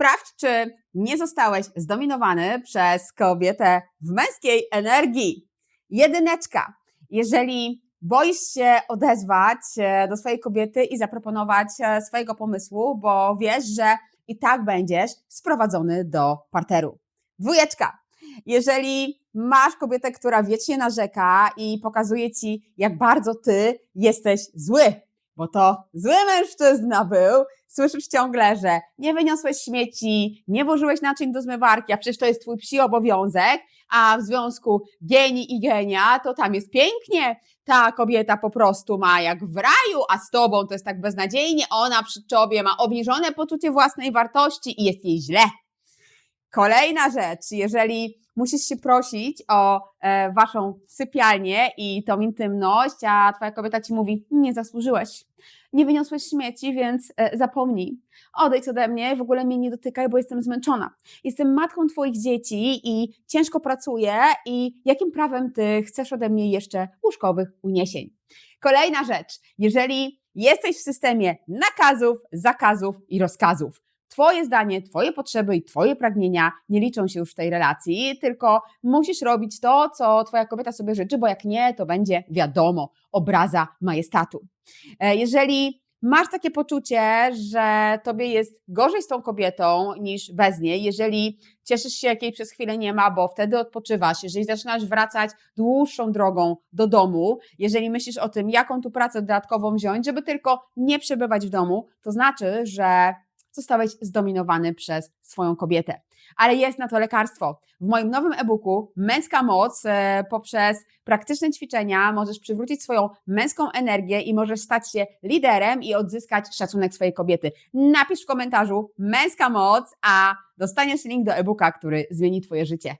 Sprawdź, czy nie zostałeś zdominowany przez kobietę w męskiej energii. Jedyneczka. Jeżeli boisz się odezwać e, do swojej kobiety i zaproponować e, swojego pomysłu, bo wiesz, że i tak będziesz sprowadzony do parteru. Dwójeczka. Jeżeli masz kobietę, która wiecznie narzeka i pokazuje ci, jak bardzo ty jesteś zły, bo to zły mężczyzna był, słyszysz ciągle, że nie wyniosłeś śmieci, nie włożyłeś naczyń do zmywarki, a przecież to jest twój psi obowiązek, a w związku geni i genia, to tam jest pięknie. Ta kobieta po prostu ma jak w raju, a z tobą to jest tak beznadziejnie, ona przy tobie ma obniżone poczucie własnej wartości i jest jej źle. Kolejna rzecz, jeżeli musisz się prosić o e, waszą sypialnię i tą intymność, a twoja kobieta ci mówi, nie zasłużyłeś, nie wyniosłeś śmieci, więc e, zapomnij. Odejdź ode mnie, w ogóle mnie nie dotykaj, bo jestem zmęczona. Jestem matką twoich dzieci i ciężko pracuję i jakim prawem ty chcesz ode mnie jeszcze łóżkowych uniesień? Kolejna rzecz, jeżeli jesteś w systemie nakazów, zakazów i rozkazów, Twoje zdanie, Twoje potrzeby i Twoje pragnienia nie liczą się już w tej relacji, tylko musisz robić to, co Twoja kobieta sobie życzy, bo jak nie, to będzie wiadomo, obraza majestatu. E, Jeżeli masz takie poczucie, że Tobie jest gorzej z tą kobietą niż bez niej, jeżeli cieszysz się, jak jej przez chwilę nie ma, bo wtedy odpoczywasz, jeżeli zaczynasz wracać dłuższą drogą do domu, jeżeli myślisz o tym, jaką tu pracę dodatkową wziąć, żeby tylko nie przebywać w domu, to znaczy, że zostałeś zdominowany przez swoją kobietę. Ale jest na to lekarstwo. W moim nowym e-booku Męska Moc e, poprzez praktyczne ćwiczenia możesz przywrócić swoją męską energię i możesz stać się liderem i odzyskać szacunek swojej kobiety. Napisz w komentarzu Męska Moc, a dostaniesz link do e-booka, który zmieni Twoje życie.